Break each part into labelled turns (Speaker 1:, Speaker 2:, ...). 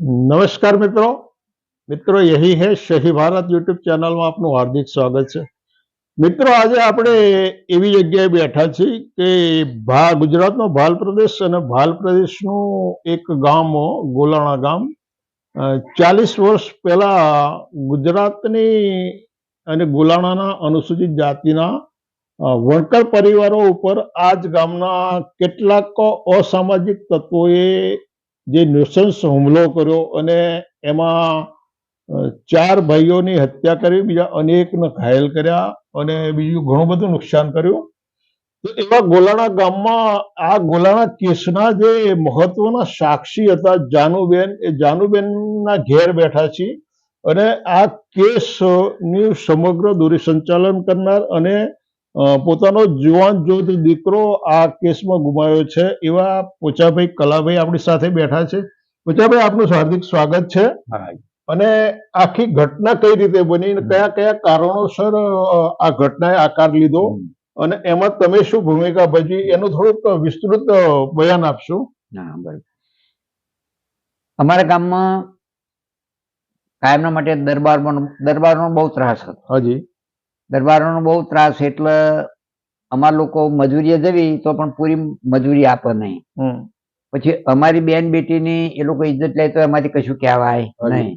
Speaker 1: નમસ્કાર મિત્રો. મિત્રો, યહી હે શહી ભારત યુટ્યુબ ચેનલમાં આપનું હાર્દિક સ્વાગત છે. મિત્રો, આજે આપણે એવી જગ્યાએ બેઠા છીએ કે ભા, ગુજરાતનો ભાલ પ્રદેશ અને ભાલ પ્રદેશનું એક ગામ ગોલાણા ગામ. ચાલીસ વર્ષ પહેલા ગુજરાતની અને ગોલાણાના અનુસૂચિત જાતિના વણકર પરિવારો ઉપર આ જ ગામના કેટલાક અસામાજિક તત્વોએ જે નૃશંસ હુમલો કર્યો અને એમાં ચાર ભાઈઓની હત્યા કરી, બીજા અનેકને ઘાયલ કર્યા અને બીજું ઘણું બધું નુકસાન કર્યું. તો એવા ગોલાણા ગામમાં, આ ગોલાણા કેસના જે મહત્વના સાક્ષી હતા જાનુબેન, એ જાનુબેનના ઘેર બેઠા છીએ અને આ કેસની સમગ્ર દૂરી સંચાલન કરનાર અને પોતાનો જુવાન જોત દીકરો આ કેસમાં ગુમાયો છે. એવા પોચાભાઈ કલાભાઈ આપણી સાથે બેઠા છે. પોચાભાઈ આપનું હાર્દિક સ્વાગત છે. અને આખી ઘટના કઈ રીતે બની કયા કયા કારણોસર આ ઘટનાએ આકાર લીધો? અને એમાં તમે શું ભૂમિકા ભજવી? એનું થોડુંક વિસ્તૃત બયાન આપશો?
Speaker 2: અમારા ગામમાં કાયમના માટે દરબારમાં દરબારનો બહુ ત્રાસ હતો.
Speaker 1: હાજી.
Speaker 2: દરબારોનો બહુ ત્રાસ એટલે અમાર લોકો મજૂરીએ જવી તો પણ પૂરી મજૂરી આપે નહીં. પછી અમારી બેન બેટીની એ લોકો ઇજ્જત લે તો એમાંથી કશું કહેવાય નહીં.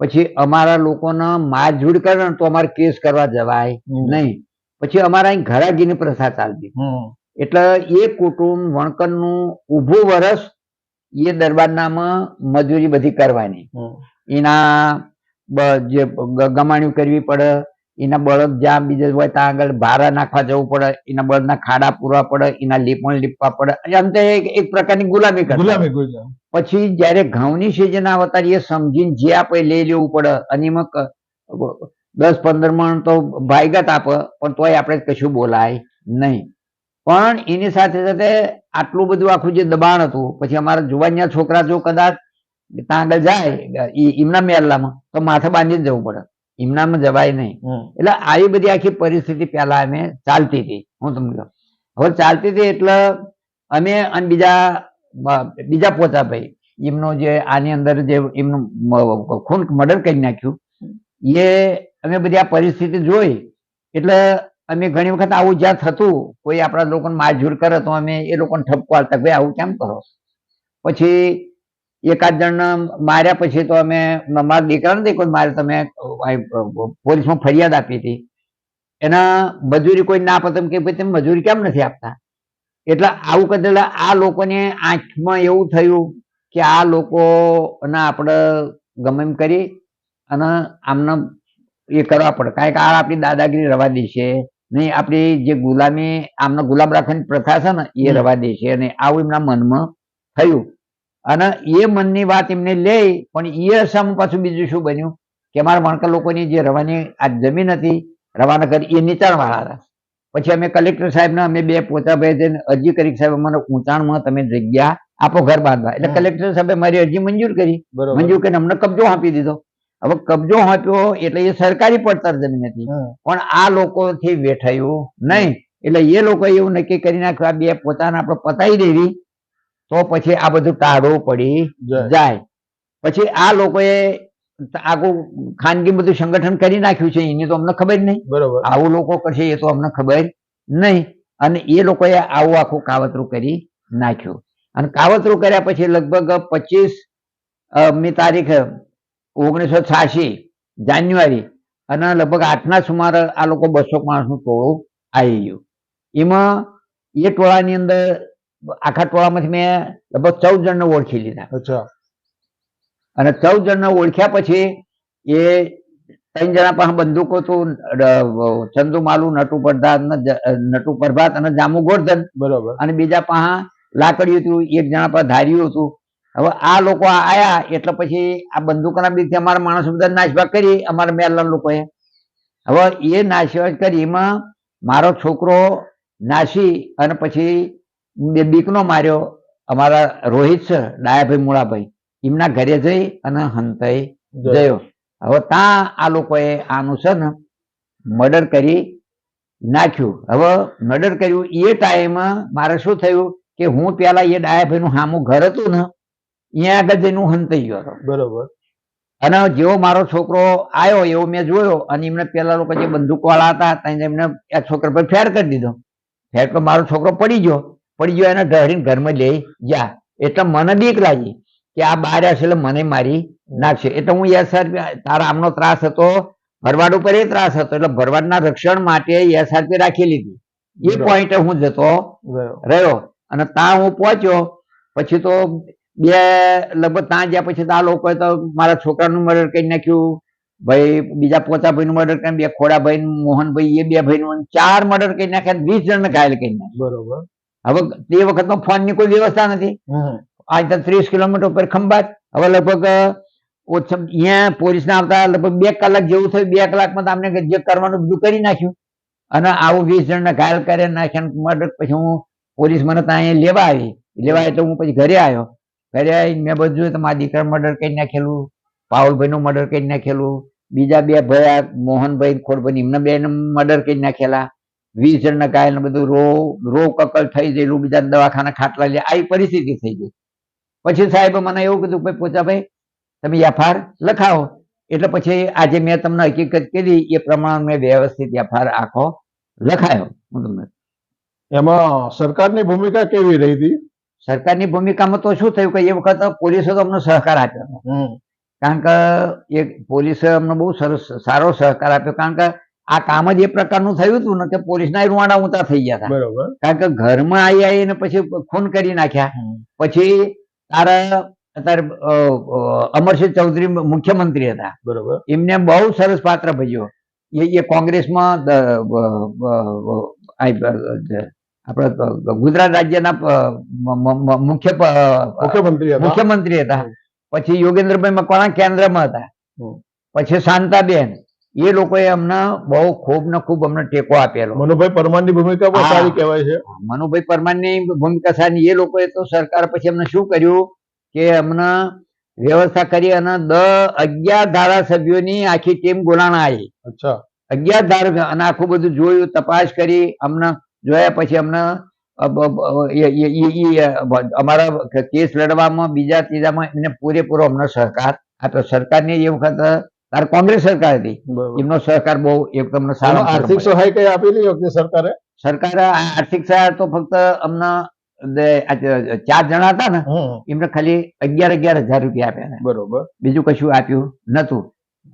Speaker 2: પછી અમારા લોકોને મારઝૂડ કરે ને તો અમારે કેસ કરવા જવાય નહીં. પછી અમારા અહીં ઘરાગીની પ્રથા ચાલતી. એટલે એ કુટુંબ વણકરનું ઊભું વરસ એ દરબારનામાં મજૂરી બધી કરવાની. એના જે ગમાણ્યું કરવી પડે એના બળદ જ્યાં બીજે હોય ત્યાં આગળ ભારા નાખવા જવું પડે એના બળદના ખાડા પૂરવા પડે એના લીપણ લીપવા પડે. આમ તો એક પ્રકારની ગુલામી
Speaker 1: ગુલામી
Speaker 2: પછી જયારે ઘઉંની સિઝન આવે ત્યારે એ સમજીને જે આપે લઈ લેવું પડે. અને એમાં દસ પંદર મણ તો ભાઈગત આપે પણ તોય આપણે કશું બોલાય નહીં. પણ એની સાથે સાથે આટલું બધું આખું જે દબાણ હતું પછી અમારા જુવાનિયા છોકરા જો કદાચ ત્યાં આગળ જાય એમના મેરલામાં તો માથે બાંધીને જવું પડે. એમનામાં જવાય નહીં. એટલે આવી બધી આખી પરિસ્થિતિ પહેલા અમે ચાલતી હતી. હું તમને હવે ચાલતી હતી એટલે અમે અને બીજા બીજા પોતા ભાઈ એમનો જે આની અંદર જે એમનું ખૂન મર્ડર કરી નાખ્યું એ અમે બધી આ પરિસ્થિતિ જોઈ. એટલે અમે ઘણી વખત આવું જ્યાં થતું કોઈ આપણા લોકોને મારઝૂર કરે તો અમે એ લોકોને ઠપકો આલતા ભાઈ આવું કેમ કરો? પછી એકાદ જણ માર્યા પછી તો અમે મારા દીકરાને નહીં કોઈ મારે તમે પોલીસમાં ફરિયાદ આપી હતી. એના મજૂરી કોઈ ના આપતા કે ભાઈ તમે મજૂરી કેમ નથી આપતા? એટલે આવું કદાચ આ લોકોને આંખમાં એવું થયું કે આ લોકો ના આપણે ગમે એમ કરી અને આમને એ કરવા પડે. કારણ કે આ આપણી દાદાગીરી રવા દેશે નહીં આપણી જે ગુલામી આમના ગુલામ રાખવાની પ્રથા છે ને એ રવા દે છે. અને આવું એમના મનમાં થયું. અને એ મનની વાત એમને લે પણ એ અરસામાં પાછું બીજું શું બન્યું? કે અમારા વણકર લોકોની જે રવાની આ જમીન હતી રવાના કરી એ નીચાણવાળા હતા. પછી અમે કલેક્ટર સાહેબને અમે બે પોતા ભાઈ જઈને અરજી કરી સાહેબ અમારે ઊંચાણમાં તમે જગ્યા આપો ઘર બાંધવા. એટલે કલેક્ટર સાહેબે મારી અરજી મંજૂર કરી. મંજૂર કરીને અમને કબજો આપી દીધો. હવે કબજો આપ્યો એટલે એ સરકારી પડતર જમીન હતી. પણ આ લોકોથી વેઠાયું નહીં. એટલે એ લોકો એવું નક્કી કરી નાખ્યું આ બે પોતાને આપણે પતાવી દેવી. તો પછી આ બધું ટાળવું પડી
Speaker 1: જાય.
Speaker 2: પછી આ લોકોએ આખું ખાનગી બધું સંગઠન કરી નાખ્યું છે એની તો અમને ખબર નહીં.
Speaker 1: બરોબર.
Speaker 2: આવું લોકો કરશે એ તો અમને ખબર નહીં. અને એ લોકોએ આવું આખું કાવતરું કરી નાખ્યું. અને કાવતરું કર્યા પછી લગભગ પચીસ મી તારીખ ઓગણીસો છ્યાસી જાન્યુઆરી અને લગભગ આઠના સુમારે આ લોકો બસો માણસનું ટોળું આવી ગયું. એમાં એ ટોળાની અંદર આખા ટોળામાંથી મેં લગભગ ચૌદ જણને ઓળખી લીધા.
Speaker 1: અચ્છા.
Speaker 2: અને ચૌદ જણને ઓળખ્યા પછી એ ત્રણ જણા પાસે બંદૂકો હતું ચંદુ માલુ નટુ પ્રધાન નટુ પ્રભાત અને જામુ ગોરધન.
Speaker 1: બરોબર.
Speaker 2: અને બીજા પાસે લાકડીયું હતું એક જણા પાસે ધાર્યું હતું. હવે આ લોકો આયા એટલે પછી આ બંદૂકના બીકથી અમારા માણસો બધા નાશભાગ કરી અમારા મેલના લોકોએ. હવે એ નાશભાગ કરી એમાં મારો છોકરો નાસી અને પછી બે બીકનો માર્યો. અમારા રોહિત છે ડાયાભાઈ મુળાભાઈ. એમના ઘરે જઈ અને હંતાઈ ગયો. હવે ત્યાં આ લોકોએ આનું છે ને મર્ડર કરી નાખ્યું. હવે મર્ડર કર્યું એ ટાઈમ મારે શું થયું કે હું પેલા એ ડાયાભાઈ નું હામું ઘર હતું ને અહીંયા આગળ જઈને હું હંતાઈ ગયો હતો.
Speaker 1: બરોબર.
Speaker 2: અને જેવો મારો છોકરો આવ્યો એવો મેં જોયો અને એમને પેલા લોકો જે બંદૂક વાળા હતા ત્યાં એમને આ છોકરા પર ફેર કરી દીધો. ફેર તો મારો છોકરો પડી ગયો. પડી ગયો એને ઢળીને ઘરમાં લઈ ગયા એટલે મને બીક લાગી કે આ બહાર આવશે એટલે મને મારી નાખશે. એટલે હું એસઆરપી તારા આમનો ત્રાસ હતો ભરવાડ ઉપર એ ત્રાસ હતો. એટલે ભરવાડના રક્ષણ માટે એસઆરપી રાખી લીધી. એ. પોઈન્ટે હું જતો રહ્યો. અને ત્યાં હું પહોંચ્યો. પછી તો બે લગભગ ત્યાં ગયા પછી તો આ લોકોએ તો મારા છોકરાનું મર્ડર કરી નાખ્યું. ભાઈ બીજા પોતા ભાઈનું મર્ડર કરી બે ખોડા ભાઈ મોહનભાઈ એ બે ભાઈનું ચાર મર્ડર કરી નાખ્યા વીસ જણને ઘાયલ કરી નાખ્યા.
Speaker 1: બરોબર.
Speaker 2: હવે તે વખતનો ફોનની કોઈ વ્યવસ્થા નથી. આજ તો ત્રીસ કિલોમીટર ઉપર ખંભાત. હવે લગભગ ઓછા અહીંયા પોલીસના આવતા લગભગ બે કલાક જેવું થયું. બે કલાકમાં તો અમને જે કરવાનું બધું કરી નાખ્યું. અને આવું વીસ જણને ઘાયલ કરી નાખ્યા મર્ડર પછી હું પોલીસ મને ત્યાં અહીંયા લેવા આવી. લેવા આવી તો હું પછી ઘરે આવ્યો. ઘરે આવીને મેં બધું જોયું તો મારા દીકરા મર્ડર કરી નાખેલું પાવલભાઈનું મર્ડર કરી નાખેલું. બીજા બે ભાઈ મોહનભાઈ ખોડભાઈ એમને બે મર્ડર કરી નાખેલા. વીસ જણના ઘાયલ બધું રો રો કકલ થઈ ગયેલું બીજા દવાખાના ખાટલા લે આવી પરિસ્થિતિ થઈ ગઈ. પછી સાહેબ મને એવું કીધું ભાઈ પોચાભાઈ તમે એફઆર લખાવો. એટલે પછી આજે મેં તમને હકીકત કીધી એ પ્રમાણે મેં વ્યવસ્થિત એફઆર આખો લખાયો. હું તમને
Speaker 1: એમાં સરકારની ભૂમિકા કેવી રહી હતી?
Speaker 2: સરકારની ભૂમિકામાં તો શું થયું કે એ વખત પોલીસે તો અમને સહકાર આપ્યો. કારણ કે એ પોલીસે અમને બહુ સરસ સારો સહકાર આપ્યો. કારણ કે આ કામ જ એ પ્રકારનું થયું હતું ને કે પોલીસના રૂવાડા ઊંચા થઈ ગયા હતા.
Speaker 1: બરોબર.
Speaker 2: કારણ કે ઘરમાં આવી આવીને પછી ખૂન કરી નાખ્યા. પછી તારા અત્યારે અમરસિંહ ચૌધરી મુખ્યમંત્રી હતા.
Speaker 1: બરોબર.
Speaker 2: એમને બહુ સરસ પાત્ર ભજ્યો. એ એ કોંગ્રેસમાં આપણે ગુજરાત રાજ્યના મુખ્ય
Speaker 1: મુખ્યમંત્રી હતા?
Speaker 2: મુખ્યમંત્રી હતા. પછી યોગેન્દ્રભાઈ મકવાણા કેન્દ્રમાં હતા. પછી શાંતાબેન. એ લોકોએ અમને બહુ ખૂબ ને ખૂબ અમને ટેકો આપેલો.
Speaker 1: મનુભાઈ પરમારની ભૂમિકા
Speaker 2: બહુ
Speaker 1: સારી કહેવાય છે.
Speaker 2: મનુભાઈ પરમારની ભૂમિકા સારી. એ લોકોએ તો સરકાર પછી અમને શું કર્યું? કે અમને વ્યવસ્થા કરી અને દ અગિયાર ધારાસભ્યોની આખી ટીમ ગોલાણા આવી.
Speaker 1: અચ્છા.
Speaker 2: અગિયાર ધારા અને આખું બધું જોયું તપાસ કરી અમને જોયા પછી અમને અમારા કેસ લડવામાં બીજા ત્રીજામાં એમને પૂરેપૂરો અમને સહકાર આપ્યો. સરકારની એ વખત તાર કોંગ્રેસ સરકાર હતી. એમનો સહકાર બહુ એક તમને સારો
Speaker 1: આર્થિક સહાય કઈ આપેલી વખતે સરકારે?
Speaker 2: સરકાર આર્થિક સહાય તો ફક્ત અમને ચાર જણા હતા ને એમને ખાલી અગિયાર અગિયાર હજાર રૂપિયા આપ્યા ને.
Speaker 1: બરોબર.
Speaker 2: બીજું કશું આપ્યું નતું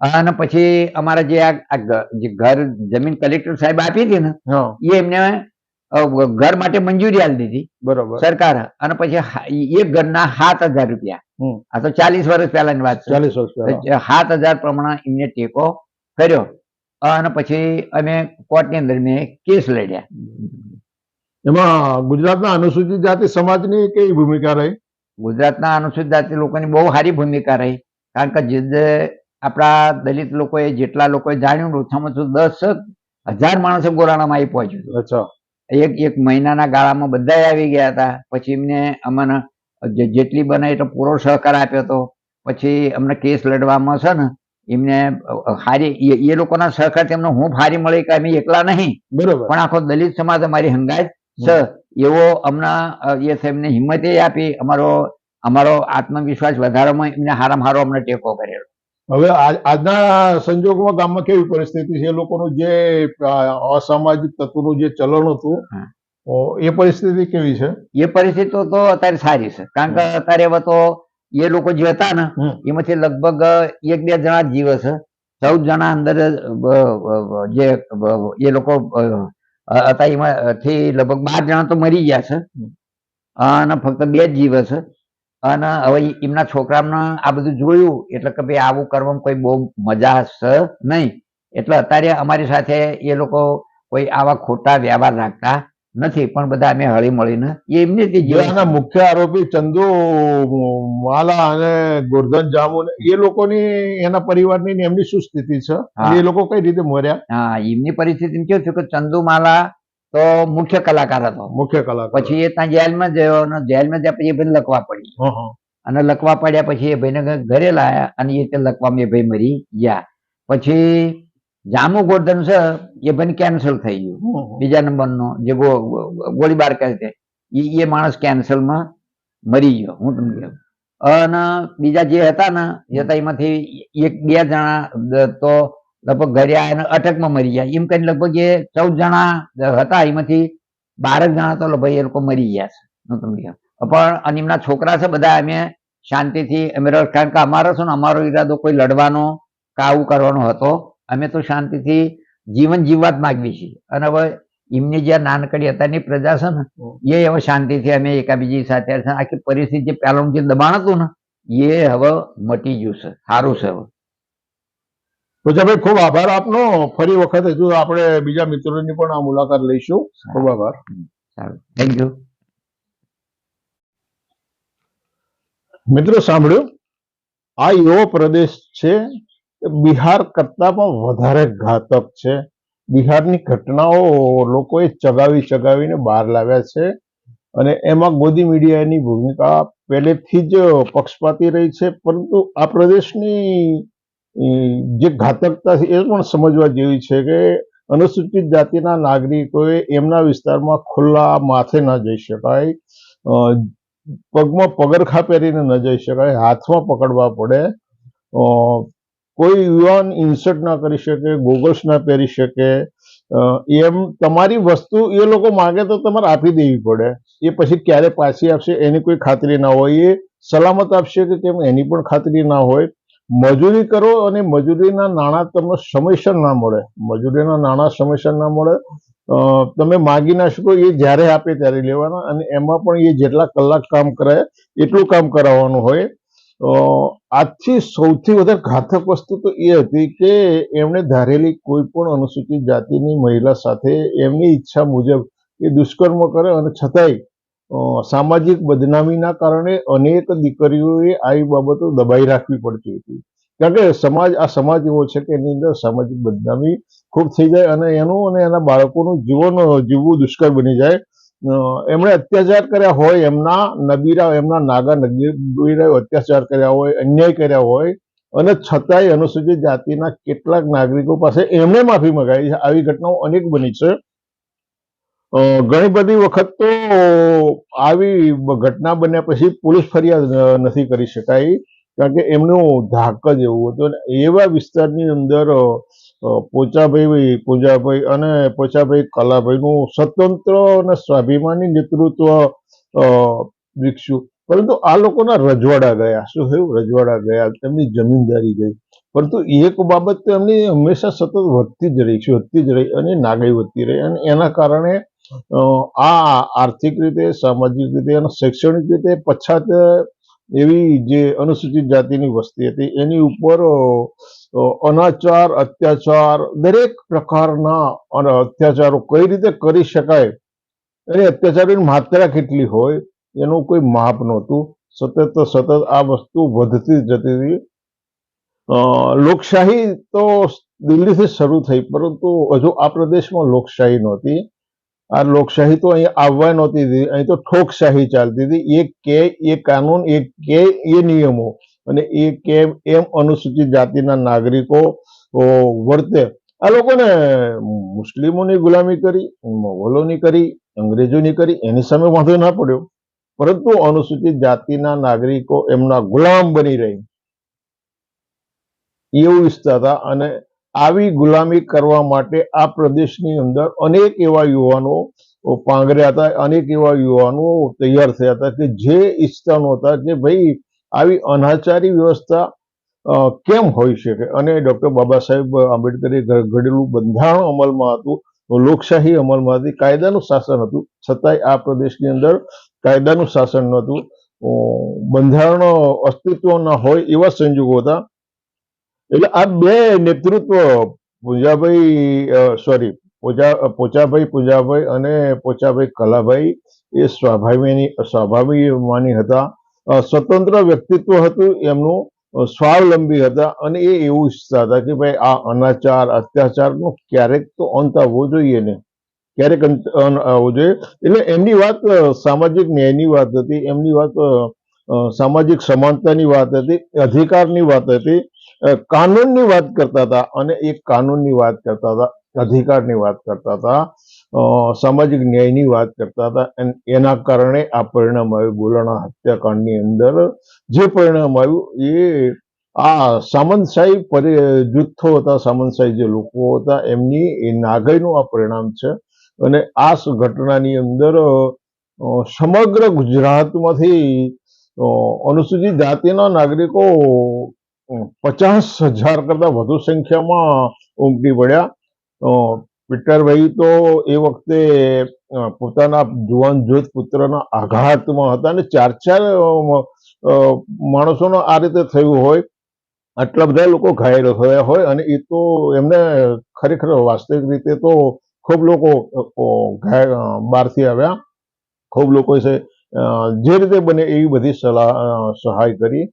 Speaker 2: અને પછી અમારા જે આ ઘર જમીન કલેક્ટર સાહેબ આપી હતી ને એ એમને ઘર માટે મંજૂરી આપી દીધી.
Speaker 1: બરોબર.
Speaker 2: સરકાર અને પછી એક ઘરના સાત હજાર રૂપિયા. આ તો ચાલીસ વર્ષ પહેલાની વાત
Speaker 1: ચાલીસ વર્ષ
Speaker 2: સાત હજાર પ્રમાણે એમને ટેકો કર્યો. અને પછી અમે કોર્ટની અંદર મેં કેસ લડ્યા.
Speaker 1: એમાં ગુજરાતના અનુસૂચિત જાતિ સમાજની કેવી ભૂમિકા રહી?
Speaker 2: ગુજરાતના અનુસૂચિત જાતિ લોકોની બહુ સારી ભૂમિકા રહી. કારણ કે જે આપણા દલિત લોકોએ જેટલા લોકોએ જાણ્યું ઓછામાં ઓછું દસ હજાર માણસો ગોરાણામાં આવી પહોંચ્યું.
Speaker 1: અચ્છા.
Speaker 2: એક એક મહિનાના ગાળામાં બધા આવી ગયા હતા. પછી એમને અમને જેટલી બને એટલો પૂરો સહકાર આપ્યો હતો. પછી અમને કેસ લડવામાં છે ને એમને હારી એ- લોકોના સહકાર તેમને હું હારી મળી કે અમે એકલા નહીં.
Speaker 1: બરોબર.
Speaker 2: પણ આખો દલિત સમાજ અમારી હંગાત છે. એવો અમને એ એમને હિંમતે આપી અમારો અમારો આત્મવિશ્વાસ વધારવામાં એમને હારામાં હારો અમને ટેકો કરેલો.
Speaker 1: હવે આજ- આજના સંજોગોમાં ગામમાં કેવી પરિસ્થિતિ છે? એ લોકોનું જે અસામાજિક તત્વોનું જે ચલણ હતું એ પરિસ્થિતિ કેવી છે?
Speaker 2: એ પરિસ્થિતિ તો અત્યારે સારી છે. કારણ કે અત્યારે હવે તો એ લોકો જે હતા ને એમાંથી લગભગ એક બે જણા જ જીવે છે. ચૌદ જણા અંદર જે એ લોકો હતા એમાંથી લગભગ બાર જણા તો મરી ગયા છે. અને ફક્ત બે જ જીવે છે. અને હવે એમના છોકરાને આ બધું જોયું એટલે કે ભાઈ આવું કરવામાં કોઈ બહુ મજા છે નહીં. એટલે અત્યારે અમારી સાથે એ લોકો કોઈ આવા ખોટા વ્યવહાર રાખતા નથી પણ બધા અમે હળી મળીને એમને
Speaker 1: જે
Speaker 2: જીવે
Speaker 1: આના મુખ્ય આરોપી ચંદુ માલા અને ગોરધન જામુન એ લોકોની એના પરિવારની ને એમની શું સ્થિતિ છે? એ લોકો કઈ રીતે મર્યા?
Speaker 2: હા એમની પરિસ્થિતિ કેવું થયું કે ચંદુમાલા તો મુખ્ય કલાકાર હતો.
Speaker 1: મુખ્ય કલાકાર.
Speaker 2: પછી એ ત્યાં જેલમાં ગયો અને જેલમાં જ્યાં પછી એ ભાઈ લખવા પડી. અને લખવા પડ્યા પછી એ ભાઈને ઘરે લાયા અને એ તે લખવામાં એ ભાઈ મરી ગયા. પછી જામુ ગોર્ધન છે એ ભાઈ કેન્સલ થઈ ગયું. બીજા નંબરનો જે ગોળીબાર કરે છે એ એ માણસ કેન્સલમાં મરી ગયો. હું તમને કહું. અને બીજા જે હતા ને એ હતા એમાંથી એક બે જણા તો લગભગ ઘરે આયા અને અટકમાં મરી ગયા. એમ કરીને લગભગ એ ચૌદ જણા હતા. એમાંથી બાર જણા તો લગભગ એ લોકો મરી ગયા છે. તમને પણ અને એમના છોકરા છે બધા અમે શાંતિથી અમે કારણ કે અમારો છે ને અમારો ઈરાદો કોઈ લડવાનો કે આવું કરવાનો હતો. અમે તો શાંતિથી જીવન જીવવા જ માગીએ છીએ. અને હવે એમની જે નાનકડી અત્યારની પ્રજા છે ને એ હવે શાંતિથી અમે એકાબીજી સાથે આખી પરિસ્થિતિ જે પહેલાનું જે દબાણ હતું ને એ હવે મટી ગયું છે. સારું છે હવે.
Speaker 1: પૂજાભાઈ ખૂબ આભાર આપનો. ફરી વખત હજુ આપણે બીજા મિત્રોની પણ આ મુલાકાત લઈશું. ખૂબ આભાર.
Speaker 2: થેન્ક યુ
Speaker 1: મિત્રો સાંભળ્યું? આ એવો પ્રદેશ છે બિહાર કરતા પણ વધારે ઘાતક છે. બિહારની ઘટનાઓ લોકોએ ચગાવી ચગાવીને બહાર લાવ્યા છે અને એમાં મોદી મીડિયાની ભૂમિકા પહેલેથી જ પક્ષપાતી રહી છે. પરંતુ આ પ્રદેશની જે ઘાતકતા છે એ પણ સમજવા જેવી છે કે અનુસૂચિત જાતિના નાગરિકોએ એમના વિસ્તારમાં ખુલ્લા માથે ન જઈ શકાય. પગમાં પગરખા પહેરીને ન જઈ શકાય, હાથમાં પકડવા પડે. કોઈ યુવાન ઇન્સર્ટ ના કરી શકે, ગોગલ્સ ના પહેરી શકે. એમ તમારી વસ્તુ એ લોકો માંગે તો તમારે આપી દેવી પડે. એ પછી ક્યારે પાછી આપશે એની કોઈ ખાતરી ના હોય. એ સલામત આપશે કે કેમ એની પણ ખાતરી ના હોય. મજૂરી કરો અને મજૂરીના નાણાં તમને સમયસર ના મળે. મજૂરીના નાણાં સમયસર ના મળે. તમે માગી ના શકો, એ જ્યારે આપે ત્યારે લેવાના અને એમાં પણ એ જેટલા કલાક કામ કરાય, એટલું કામ કરાવવાનું હોય. આજથી સૌથી વધારે ઘાતક વસ્તુ તો એ હતી કે એમણે ધારેલી કોઈ પણ અનુસૂચિત જાતિની મહિલા સાથે એમની ઈચ્છા મુજબ એ દુષ્કર્મ કરે અને છતાંય સામાજિક બદનામીના કારણે અનેક દીકરીઓએ આવી બાબતો દબાઈ રાખવી પડતી હતી. કારણ કે સમાજ, આ સમાજ એવો છે કે એની અંદર સામાજિક બદનામી ખૂબ થઈ જાય અને એનું અને એના બાળકોનું જીવન, જીવવું દુષ્કર બની જાય. એમણે અત્યાચાર કર્યા હોય, એમના નબીરા, એમના નાગા નબીરાઓ અત્યાચાર કર્યા હોય, અન્યાય કર્યા હોય, અને છતાંય અનુસૂચિત જાતિના કેટલાક નાગરિકો પાસે એમણે માફી મંગાવી છે આવી ઘટનાઓ અનેક બની છે. ઘણી બધી વખત તો આવી ઘટના બન્યા પછી પોલીસ ફરિયાદ નથી કરી શકાય કારણ કે એમનું ધાક જ એવું હતું. અને એવા વિસ્તારની અંદર પોચાભાઈ, પૂજાભાઈ અને પોચાભાઈ કલાભાઈનું સ્વતંત્ર અને સ્વાભિમાની નેતૃત્વ વિકસ્યું. પરંતુ આ લોકોના રજવાડા ગયા. શું થયું? રજવાડા ગયા. તેમની જમીનદારી ગઈ. પરંતુ એક બાબત એમની હંમેશા સતત વધતી જ રહી. છે વધતી જ રહી અને નાગાઈ વધતી રહી. અને એના કારણે આ આર્થિક રીતે, સામાજિક રીતે અને શૈક્ષણિક રીતે પછાત એવી જે અનુસૂચિત જાતિની વસ્તી હતી, એની ઉપર અનાચાર, અત્યાચાર દરેક પ્રકારના અને અત્યાચારો કઈ રીતે કરી શકાય અને અત્યાચારોની માત્રા કેટલી હોય એનું કોઈ માપ નહોતું. સતત સતત આ વસ્તુ વધતી જતી હતી. લોકશાહી તો દિલ્હીથી શરૂ થઈ, પરંતુ હજુ આ પ્રદેશમાં લોકશાહી નહોતી. આ લોકશાહી તો અહીં આવવા નહોતી દીધી. અહીં તો ઠોકશાહી ચાલતી હતી. એ કે, એ કાનૂન, એ કે, એ નિયમો. અને એ કેમ એમ અનુસૂચિત જાતિના નાગરિકો વર્તે. આ લોકોને મુસ્લિમોની ગુલામી કરી, મોગલોની કરી, અંગ્રેજોની કરી, એની સામે વાંધો ના પડ્યો. પરંતુ અનુસૂચિત જાતિના નાગરિકો એમના ગુલામ બની રહી. એવું ઈચ્છતા હતા. અને આવી ગુલામી કરવા માટે આ પ્રદેશની અંદર અનેક એવા યુવાનો પાંગર્યા હતા, અનેક એવા યુવાનો તૈયાર થયા હતા કે જે ઈચ્છતા નહોતા કે ભાઈ આવી અનાચારી વ્યવસ્થા કેમ હોઈ શકે? અને ડૉક્ટર બાબા સાહેબ આંબેડકરે ઘડેલું બંધારણ અમલમાં હતું લોકશાહી અમલમાં હતી, કાયદાનું શાસન હતું. છતાંય આ પ્રદેશની અંદર કાયદાનું શાસન નહોતું. બંધારણ અસ્તિત્વ ન હોય એવા સંજોગો હતા. એટલે આ બે નેતૃત્વ પૂજાભાઈ સોરી પોચા પોચાભાઈ પૂજાભાઈ અને પોચાભાઈ કલાભાઈ એ સ્વાભાવિની સ્વાભાવિમાની હતા. સ્વતંત્ર વ્યક્તિત્વ હતું, એમનું સ્વાવલંબી હતા અને એ એવું ઈચ્છતા હતા કે ભાઈ આ અનાચાર, અત્યાચારનો ક્યારેક તો અંત આવવો જોઈએ ને. ક્યારેક અંત આવવો જોઈએ. એટલે એમની વાત સામાજિક ન્યાયની વાત હતી, એમની વાત સામાજિક સમાનતાની વાત હતી, અધિકારની વાત હતી. કાનૂનની વાત કરતા હતા અને એ કાનૂનની વાત કરતા હતા, અધિકારની વાત કરતા હતા સામાજિક ન્યાયની વાત કરતા હતા એના કારણે આ પરિણામ આવ્યું. ગોલાણા હત્યાકાંડની અંદર જે પરિણામ આવ્યું એ આ સામંતશાહી પરિ, જૂથો હતા સામંતશાહી જે લોકો હતા, એમની એ નાગઈનું આ પરિણામ છે અને આ ઘટનાની અંદર સમગ્ર ગુજરાતમાંથી અનુસૂચિત જાતિના નાગરિકો પચાસ હજાર કરતા વધુ સંખ્યામાં ઉમટી પડ્યા. પીટરભાઈ તો એ વખતે પોતાના જુવાન જોત પુત્રના આઘાતમાં હતા અને ચાર ચાર માણસોનો આ રીતે થયું હોય, આટલા બધા લોકો ઘાયલ થયા હોય અને એ તો એમને ખરેખર વાસ્તવિક રીતે તો ખૂબ લોકો બહારથી આવ્યા. ખૂબ લોકો છે જે રીતે બને એવી બધી સલાહ સહાય કરી.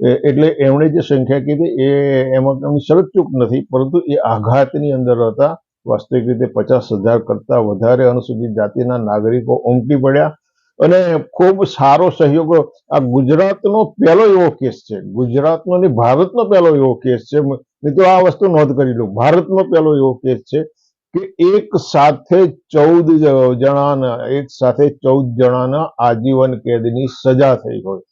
Speaker 1: એટલે એમણે જે સંખ્યા કીધી એ એમાં એમની શરત ચૂક નથી, પરંતુ એ આઘાતની અંદર હતા. વાસ્તવિક રીતે પચાસ હજાર કરતા વધારે અનુસૂચિત જાતિના નાગરિકો ઉમટી પડ્યા. અને ખૂબ સારો સહયોગ, આ ગુજરાતનો પહેલો એવો કેસ છે. ગુજરાતનો ને ભારતનો પહેલો એવો કેસ છે. મિત્રો, આ વસ્તુ નોંધ કરી લો. ભારતનો પહેલો એવો કેસ છે કે એક સાથે ચૌદ જણાના, એક સાથે ચૌદ જણાના આજીવન કેદની સજા થઈ હોય.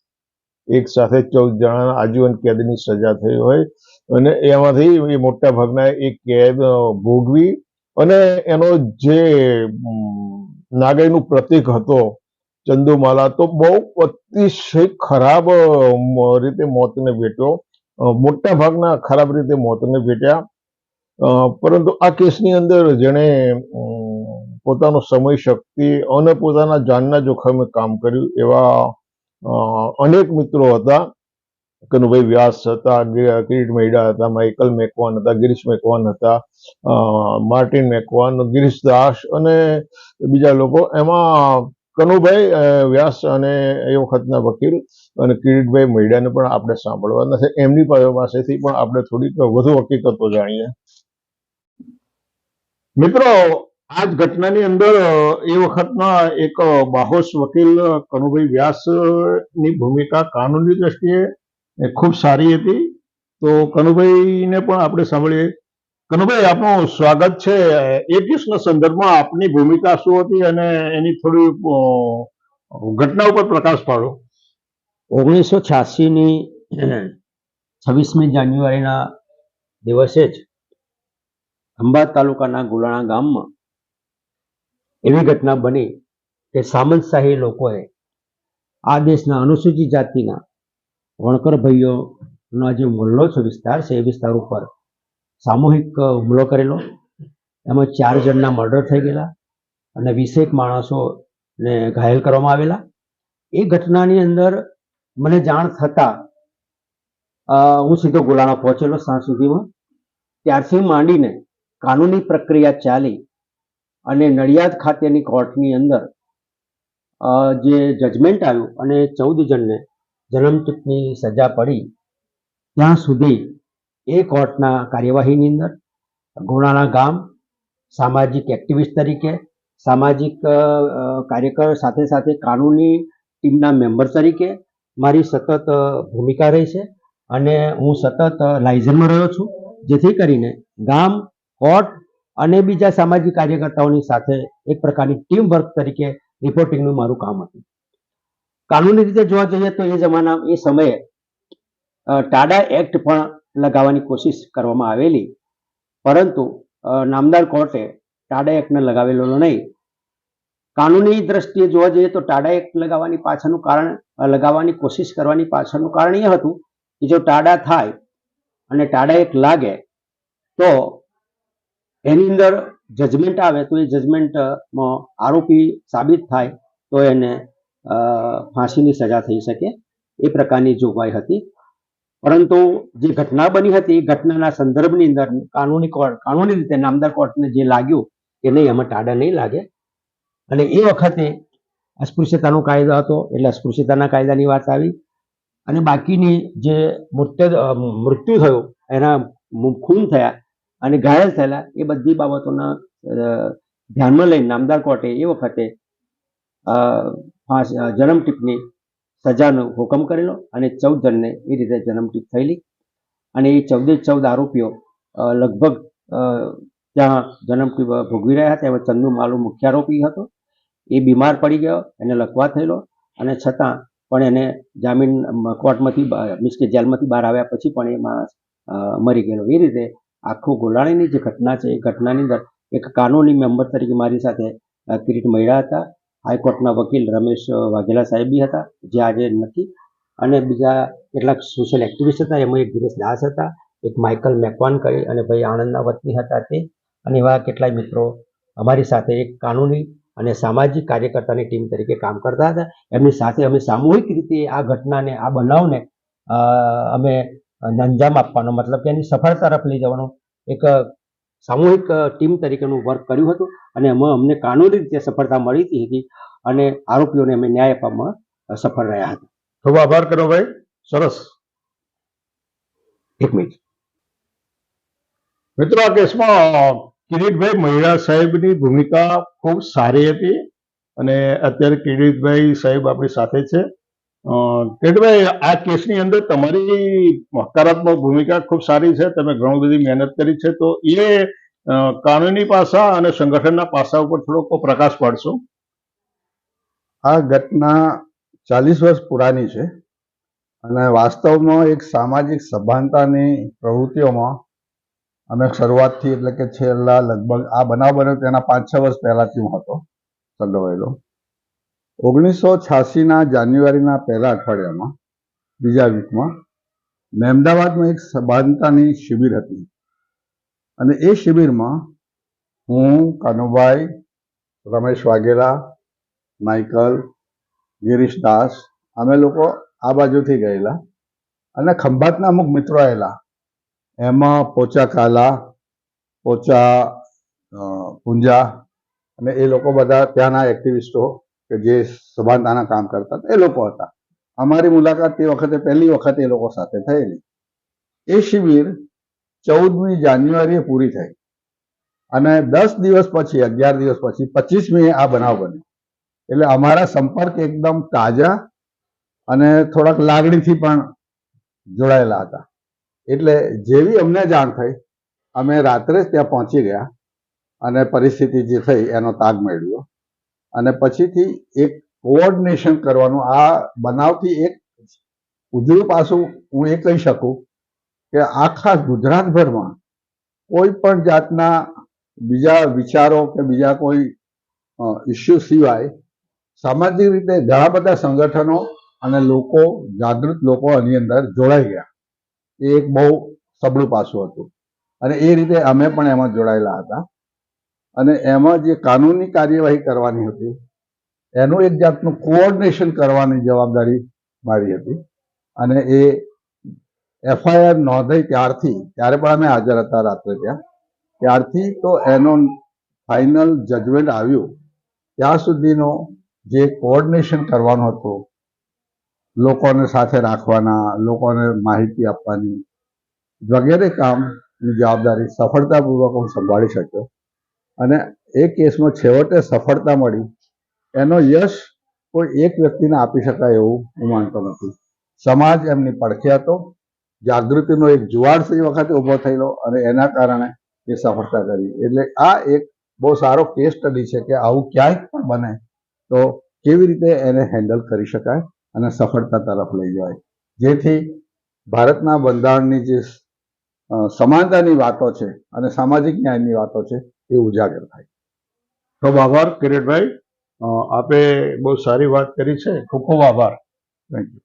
Speaker 1: એક સાથે ચૌદ જણાના આજીવન કેદની સજા થઈ હોય. અને એમાંથી એ મોટા ભાગના એ કેદ ભોગવી અને એનો જે નાગરીનું પ્રતિક હતો ચંદુમાલા, તો બહુ અતિશય ખરાબ રીતે મોતને ભેટ્યો. મોટા ભાગના ખરાબ રીતે મોતને ભેટ્યા. પરંતુ આ કેસની અંદર જેણે પોતાનો સમય શક્તિ અને પોતાના જાનના જોખમે કામ કર્યું એવા અનેક મિત્રો હતા. કનુભાઈ વ્યાસ હતા કિરીટ મૈડા હતા, માઇકલ મેકવાન હતા, ગિરીશ મેકવાન હતા માર્ટિન મેકવાન, ગિરીશ દાસ અને બીજા લોકો. એમાં કનુભાઈ વ્યાસ અને એ વખતના વકીલ અને કિરીટભાઈ મૈડાને પણ આપણે સાંભળવાના છે એમની પાસે- પાસેથી પણ આપણે થોડીક વધુ હકીકતો જાણીએ. મિત્રો આ જ ઘટનાની અંદર એ વખતના એક બાહોશ વકીલ કનુભાઈ વ્યાસની ભૂમિકા કાનૂની દ્રષ્ટિએ ખૂબ સારી હતી. તો કનુભાઈને પણ આપણે સાંભળીએ. કનુભાઈ, આપનું સ્વાગત છે. એ કેસના સંદર્ભમાં આપની ભૂમિકા શું હતી અને એની થોડી ઘટના ઉપર પ્રકાશ પાડો.
Speaker 3: ઓગણીસો છ્યાસીની છવ્વીસમી જાન્યુઆરીના દિવસે જ ખંભાત તાલુકાના ગુલાણા ગામમાં એવી ઘટના બની કે સામંતશાહી લોકોએ આ દેશના અનુસૂચિત જાતિના વણકર ભાઈઓનો જે મુલ્લો છે, વિસ્તાર છે, એ વિસ્તાર ઉપર સામૂહિક હુમલો કરેલો. એમાં ચાર જણના મર્ડર થઈ ગયેલા અને વીસેક માણસોને ઘાયલ કરવામાં આવેલા. એ ઘટનાની અંદર મને જાણ થતા હું સીધો ગોલાણા પહોંચેલો સાંજ સુધીમાં. ત્યારથી માંડીને કાનૂની પ્રક્રિયા ચાલી. અને નડિયાદ ખાતેની કોર્ટની અંદર જે જજમેન્ટ આવ્યું અને ચૌદ જણને જન્મચૂકની સજા પડી, ત્યાં સુધી એ કોર્ટના કાર્યવાહીની અંદર ગુણાના ગામ, સામાજિક એક્ટિવિસ્ટ તરીકે, સામાજિક કાર્યકર સાથે સાથે કાનૂની ટીમના મેમ્બર તરીકે મારી સતત ભૂમિકા રહી છે અને હું સતત લાઇઝનમાં રહ્યો છું, જેથી કરીને ગામ, કોર્ટ અને બીજા સામાજિક કાર્યકર્તાઓની સાથે એક પ્રકારની ટીમ વર્ક તરીકે રિપોર્ટિંગનું મારું કામ હતું. કાનૂની રીતે જોવા જઈએ તો એ જમાના, એ સમયે ટાડા એક્ટ પણ લગાવવાની કોશિશ કરવામાં આવેલી. પરંતુ નામદાર કોર્ટે ટાડા એક્ટને લગાવેલો નહીં. કાનૂની દ્રષ્ટિએ જોવા જઈએ તો ટાડા એક્ટ લગાવવાની પાછળનું કારણ લગાવવાની કોશિશ કરવાની પાછળનું કારણ એ હતું કે જો ટાડા થાય અને ટાડા એક્ટ લાગે, તો એની અંદર જજમેન્ટ આવે તો એ જજમેન્ટમાં આરોપી સાબિત થાય તો એને ફાંસીની સજા થઈ શકે એ પ્રકારની જોગવાઈ હતી. પરંતુ જે ઘટના બની હતી, એ ઘટનાના સંદર્ભની અંદર કાનૂની કોર્ટ, કાનૂની રીતે નામદાર કોર્ટને જે લાગ્યું કે નહીં, એમાં ટાડા નહીં લાગે. અને એ વખતે અસ્પૃશ્યતાનો કાયદો હતો, એટલે અસ્પૃશ્યતાના કાયદાની વાત આવી. અને બાકીની જે મૃત્યુ મૃત્યુ થયું, એના ખૂન થયા અને ઘાયલ થયેલા એ બધી બાબતોના ધ્યાનમાં લઈને નામદાર કોર્ટે એ વખતે અ, જન્મટીપની સજાનો હુકમ કરેલો અને ચૌદ જણને એ રીતે જન્મટીપ થયેલી અને એ ચૌદે ચૌદ આરોપીઓ લગભગ ત્યાં ત્યાં ટીપ ભોગવી રહ્યા હતા. એમાં ચંદુ માલુ મુખ્ય આરોપી હતો. એ બીમાર પડી ગયો એને લકવા થયેલો અને છતાં પણ એને જામીન કોર્ટમાંથી મીન્સ કે જેલમાંથી બહાર આવ્યા પછી પણ એ માણસ મરી ગયેલો. એ રીતે આખું ગોલાણીની જે ઘટના છે, એ ઘટનાની અંદર એક કાનૂની મેમ્બર તરીકે મારી સાથે કિરીટ મહિડા હતા. હાઈકોર્ટના વકીલ રમેશ વાઘેલા સાહેબ હતા, જે આજે નથી. અને બીજા કેટલાક સોશિયલ એક્ટિવિસ્ટ હતા, એમાં એક ગિરીશ દાસ હતા, એક માઇકલ મેકવાન કરી અને ભાઈ આણંદના વતની હતા તે. અને એવા કેટલાય મિત્રો અમારી સાથે એક કાનૂની અને સામાજિક કાર્યકર્તાની ટીમ તરીકે કામ કરતા હતા. એમની સાથે અમે સામૂહિક રીતે આ ઘટનાને, આ બનાવને અમે અંજામ આપવાનો, મતલબ કે એની સફળ તરફ લઈ જવાનો. એક સામૂહિક ટીમ તરીકેનું વર્ક કર્યું હતું અને એમાં અમને કાનૂની રીતે સફળતા મળી હતી અને આરોપીઓને અમે ન્યાય આપવામાં સફળ રહ્યા હતા.
Speaker 1: ખૂબ આભાર કરો ભાઈ. સરસ.
Speaker 3: એક મિનિટ.
Speaker 1: મિત્રો, આ કેસમાં કિરીટભાઈ મહિલા સાહેબની ભૂમિકા ખૂબ સારી હતી અને અત્યારે કિરીટભાઈ સાહેબ આપણી સાથે છે. અ, કિરીટભાઈ આ કેસની અંદર તમારી હકારાત્મક ભૂમિકા ખૂબ સારી છે. તમે ઘણું બધી મહેનત કરી છે. તો એ કાનૂની પાસા અને સંગઠનના પાસા ઉપર થોડોક પ્રકાશ પાડશો?
Speaker 4: આ ઘટના ચાલીસ વર્ષ પુરાની છે અને વાસ્તવમાં એક સામાજિક સભાનતાની પ્રવૃત્તિઓમાં અમે શરૂઆતથી એટલે કે છેલ્લા લગભગ આ બનાવ બન્યો તેના પાંચ છ વર્ષ પહેલાથી હું હતો સંડોવાયેલો. ઓગણીસો છ્યાસીના જાન્યુઆરીના પહેલા અઠવાડિયામાં, બીજા વીકમાં મહેમદાવાદમાં એક સભાનતાની શિબિર હતી. અને એ શિબિરમાં હું, કાનુભાઈ, રમેશ વાઘેલા, માઇકલ, ગિરીશ દાસ, અમે લોકો આ બાજુથી ગયેલા. અને ખંભાતના અમુક મિત્રો આવેલા. એમાં પોચા કાલા, પોચા પુંજા અને એ લોકો બધા ત્યાંના એક્ટિવિસ્ટો કે જે સભાનતાના કામ કરતા એ લોકો હતા. અમારી મુલાકાત તે વખતે, પહેલી વખત એ લોકો સાથે થયેલી. એ શિબિર ચૌદમી જાન્યુઆરીએ પૂરી થઈ. અને દસ દિવસ પછી, અગિયાર દિવસ પછી, પચીસમી આ બનાવ બન્યો. એટલે અમારા સંપર્ક એકદમ તાજા અને થોડાક લાગણીથી પણ જોડાયેલા હતા. એટલે જેવી અમને જાણ થઈ, અમે રાત્રે જ ત્યાં પહોંચી ગયા અને પરિસ્થિતિ જે થઈ, એનો તાગ મેળવ્યો. અને પછીથી એક કોઓર્ડિનેશન કરવાનું. આ બનાવથી એક ઉજળું પાસું હું એ કહી શકું કે આખા ગુજરાતભરમાં કોઈ પણ જાતના બીજા વિચારો કે બીજા કોઈ ઇસ્યુ સિવાય સામાજિક રીતે ઘણા બધા સંગઠનો અને લોકો, જાગૃત લોકો આની અંદર જોડાઈ ગયા. એ એક બહુ સબળું પાસું હતું. અને એ રીતે અમે પણ એમાં જોડાયેલા હતા. અને એમાં જે કાનૂની કાર્યવાહી કરવાની હતી, એનું એક જાતનું કોઓર્ડિનેશન કરવાની જવાબદારી મારી હતી. અને એ એફઆઈઆર નોંધાઈ ત્યારથી, ત્યારે પણ અમે હાજર હતા રાત્રે ત્યાં. ત્યારથી તો એનો ફાઇનલ જજમેન્ટ આવ્યું. ત્યાં સુધીનો જે કોઓર્ડિનેશન કરવાનું હતું, લોકોને સાથે રાખવાના, લોકોને માહિતી આપવાની વગેરે કામની જવાબદારી સફળતાપૂર્વક હું સંભાળી શક્યો. અને એ કેસમાં છેવટે સફળતા મળી. એનો યશ કોઈ એક વ્યક્તિને આપી શકાય એવું હું માનતો નથી. સમાજ એમની પડખે હતો. જાગૃતિનો એક જુવાળ એ વખતે ઊભો થયેલો અને એના કારણે એ સફળતા કરી. એટલે આ એક બહુ સારો કેસ સ્ટડી છે કે આવું ક્યાંય પણ બને તો કેવી રીતે એને હેન્ડલ કરી શકાય અને સફળતા તરફ લઈ જાય જેથી ભારતના બંધારણની જે સમાનતાની વાતો છે અને સામાજિક ન્યાયની વાતો છે એ ઉજાગર થાય.
Speaker 1: ખૂબ આભાર કિરીટભાઈ. આપે બહુ સારી વાત કરી છે. ખૂબ ખૂબ આભાર.
Speaker 4: Thank you